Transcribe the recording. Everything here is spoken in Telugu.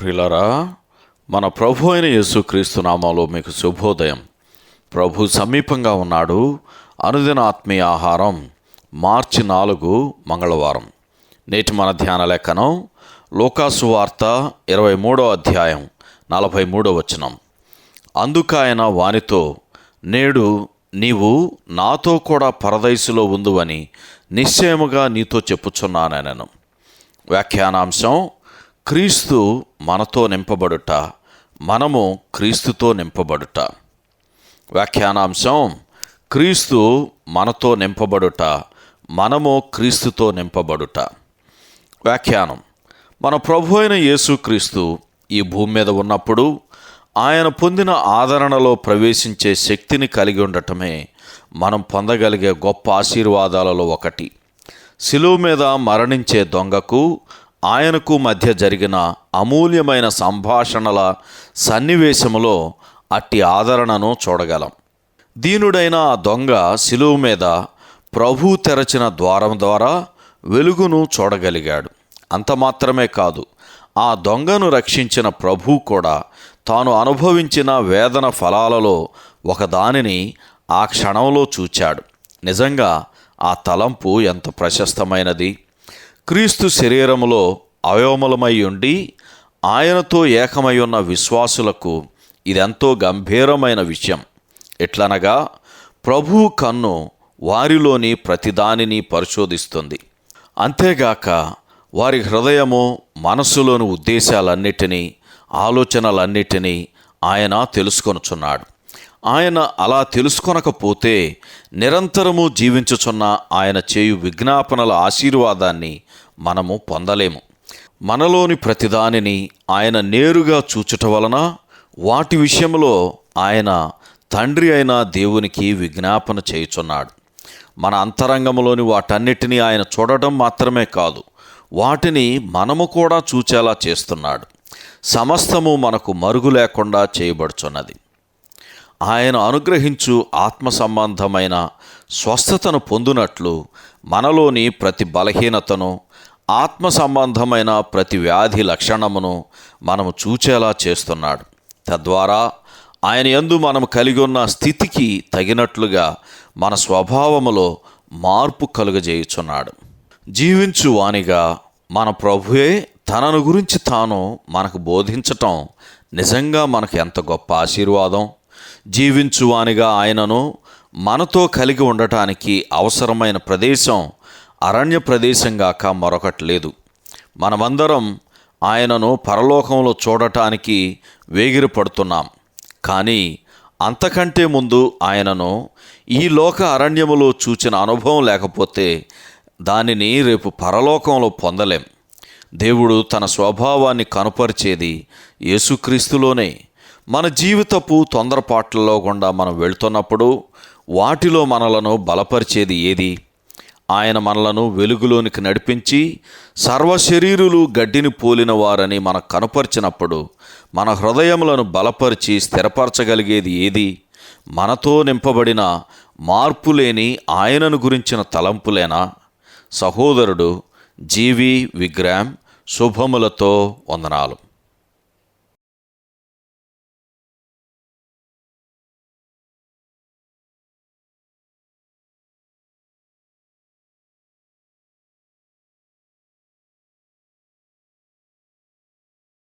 ప్రిలరా మన ప్రభు అయిన యేసుక్రీస్తు నామాలో మీకు శుభోదయం. ప్రభు సమీపంగా ఉన్నాడు. అనుదిన ఆత్మీయ ఆహారం మార్చి నాలుగు మంగళవారం. నేటి మన ధ్యాన లేఖనం లోకాసు వార్త ఇరవై మూడో అధ్యాయం నలభై మూడో వచనం. అందుకాయన వానితో నేడు నీవు నాతో కూడా పరదైసులో ఉందువని నిశ్చయముగా నీతో చెప్పుచున్నానను వ్యాఖ్యానాంశం క్రీస్తు మనతో నింపబడుట మనము క్రీస్తుతో నింపబడుట. వ్యాఖ్యానాంశం క్రీస్తు మనతో నింపబడుట మనము క్రీస్తుతో నింపబడుట. వ్యాఖ్యానం మన ప్రభు అయిన యేసుక్రీస్తు ఈ భూమి మీద ఉన్నప్పుడు ఆయన పొందిన ఆదరణలో ప్రవేశించే శక్తిని కలిగి ఉండటమే మనం పొందగలిగే గొప్ప ఆశీర్వాదాలలో ఒకటి. శిలువు మీద మరణించే దొంగకు ఆయనకు మధ్య జరిగిన అమూల్యమైన సంభాషణల సన్నివేశములో అట్టి ఆదరణను చూడగలం. దీనుడైన ఆ దొంగ శిలువు మీద ప్రభు తెరచిన ద్వారం ద్వారా వెలుగును చూడగలిగాడు. అంత మాత్రమే కాదు ఆ దొంగను రక్షించిన ప్రభు కూడా తాను అనుభవించిన వేదన ఫలాలలో ఒకదానిని ఆ క్షణంలో చూచాడు. నిజంగా ఆ తలంపు ఎంత ప్రశస్తమైనది! క్రీస్తు శరీరములో అవయవములమై ఉండి ఆయనతో ఏకమై ఉన్న విశ్వాసులకు ఇదెంతో గంభీరమైన విషయం. ఎట్లనగా ప్రభువు కన్ను వారిలోని ప్రతిదానిని పరిశోధిస్తుంది. అంతేగాక వారి హృదయము మనస్సులోని ఉద్దేశాలన్నిటినీ ఆలోచనలన్నిటినీ ఆయన తెలుసుకొనుచున్నాడు. ఆయన అలా తెలుసుకొనకపోతే నిరంతరము జీవించుచున్న ఆయన చేయు విజ్ఞాపనల ఆశీర్వాదాన్ని మనము పొందలేము. మనలోని ప్రతిదానిని ఆయన నేరుగా చూచుట వలన వాటి విషయంలో ఆయన తండ్రి అయిన దేవునికి విజ్ఞాపన చేయుచున్నాడు. మన అంతరంగంలోని వాటన్నిటినీ ఆయన చూడటం మాత్రమే కాదు వాటిని మనము కూడా చూచేలా చేస్తున్నాడు. సమస్తము మనకు మరుగు లేకుండా చేయబడుచున్నది. ఆయన అనుగ్రహించు ఆత్మ సంబంధమైన స్వస్థతను పొందునట్లు మనలోని ప్రతి బలహీనతను ఆత్మ సంబంధమైన ప్రతి వ్యాధి లక్షణమును మనము చూచేలా చేస్తున్నాడు. తద్వారా ఆయన యందు మనము కలిగి ఉన్న స్థితికి తగినట్లుగా మన స్వభావములో మార్పు కలుగజేయుచున్నాడు. జీవించు వానిగా మన ప్రభువే తనను గురించి తాను మనకు బోధించటం నిజంగా మనకు ఎంత గొప్ప ఆశీర్వాదం. జీవించువానిగా ఆయనను మనతో కలిగి ఉండటానికి అవసరమైన ప్రదేశం అరణ్య ప్రదేశం గాక మరొకటి లేదు. మనమందరం ఆయనను పరలోకంలో చూడటానికి వేగిరపడుతున్నాం. కానీ అంతకంటే ముందు ఆయనను ఈ లోక అరణ్యములో చూచిన అనుభవం లేకపోతే దానిని రేపు పరలోకంలో పొందలేం. దేవుడు తన స్వభావాన్ని కనుపరిచేది యేసుక్రీస్తులోనే. మన జీవితపు తొందరపాట్లలో గుండా మనం వెళ్తున్నప్పుడు వాటిలో మనలను బలపరిచేది ఏది? ఆయన మనలను వెలుగులోనికి నడిపించి సర్వశరీరులు గడ్డిని పోలిన వారని మనకు కనపరిచినప్పుడు మన హృదయములను బలపరిచి స్థిరపరచగలిగేది ఏది? మనతో నింపబడిన మార్పులేని ఆయనను గురించిన తలంపులేనా? సహోదరుడు జీవి విగ్రహం శుభములతో వందనాలు.